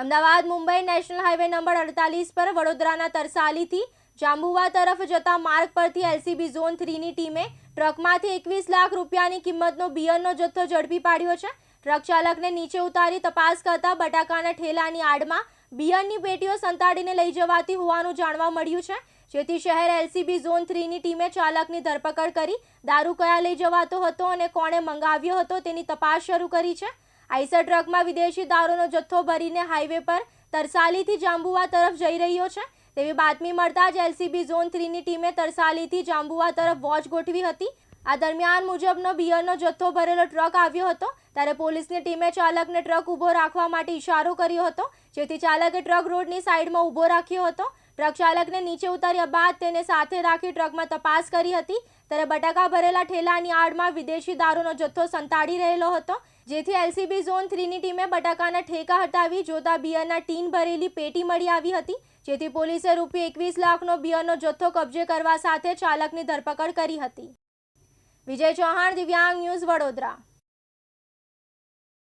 Ahmedabad Mumbai national highway number અડતાલીસ પર વડોદરાના તરસાલીથી જાંબુવા તરફ જતા માર્ગ પરથી એલસીબી ઝોન થ્રીની ટીમે ટ્રકમાંથી એકવીસ લાખ રૂપિયાની કિંમતનો બિયરનો જથ્થો ઝડપી પાડ્યો છે. ટ્રક ચાલકને નીચે ઉતારી તપાસ કરતા બટાકાના ઠેલાની આડમાં બિયરની પેટીઓ સંતાડીને લઈ જવાતી હોવાનું જાણવા મળ્યું છે. જેથી શહેર એલસીબી ઝોન થ્રીની ટીમે ચાલકની ધરપકડ કરી દારૂ કયા લઈ જવાતો હતો અને કોણે મંગાવ્યો હતો તેની તપાસ શરૂ કરી છે. આઈસર ટ્રકમાં વિદેશી દારૂનો જથ્થો ભરીને હાઈવે પર તરસાલીથી જાંબુવા તરફ જઈ રહ્યો છે. તેવી બાતમી મળતા જ એલસીબી ઝોન થ્રીની ટીમે તરસાલીથી જાંબુવા તરફ વોચ ગોઠવી હતી. આ દરમિયાન મુજબનો બિયરનો જથ્થો ભરેલો ટ્રક આવ્યો હતો, ત્યારે પોલીસની ટીમે ચાલકને ટ્રક ઊભો રાખવા માટે ઇશારો કર્યો હતો, જેથી ચાલકે ટ્રક રોડની સાઈડમાં ઊભો રાખ્યો હતો. ટ્રક નીચે ઉતાર્યા બાદ તેને સાથે રાખી ટ્રકમાં તપાસ કરી હતી. ત્યારે બટાકા ભરેલા ઠેલાની આડમાં વિદેશી દારૂનો જથ્થો સંતાડી રહેલો હતો, જેથી એલસીબી ઝોન થ્રીની ટીમે બટાકાના ઠેકા હટાવી જોતા બિયરના ટીન ભરેલી પેટી મળી આવી હતી, જેથી પોલીસે રૂપિયા એકવીસ લાખનો બિયરનો જથ્થો કબજે કરવા સાથે ચાલકની ધરપકડ કરી હતી. વિજય ચૌહાણ, દિવ્યાંગ ન્યૂઝ વડોદરા.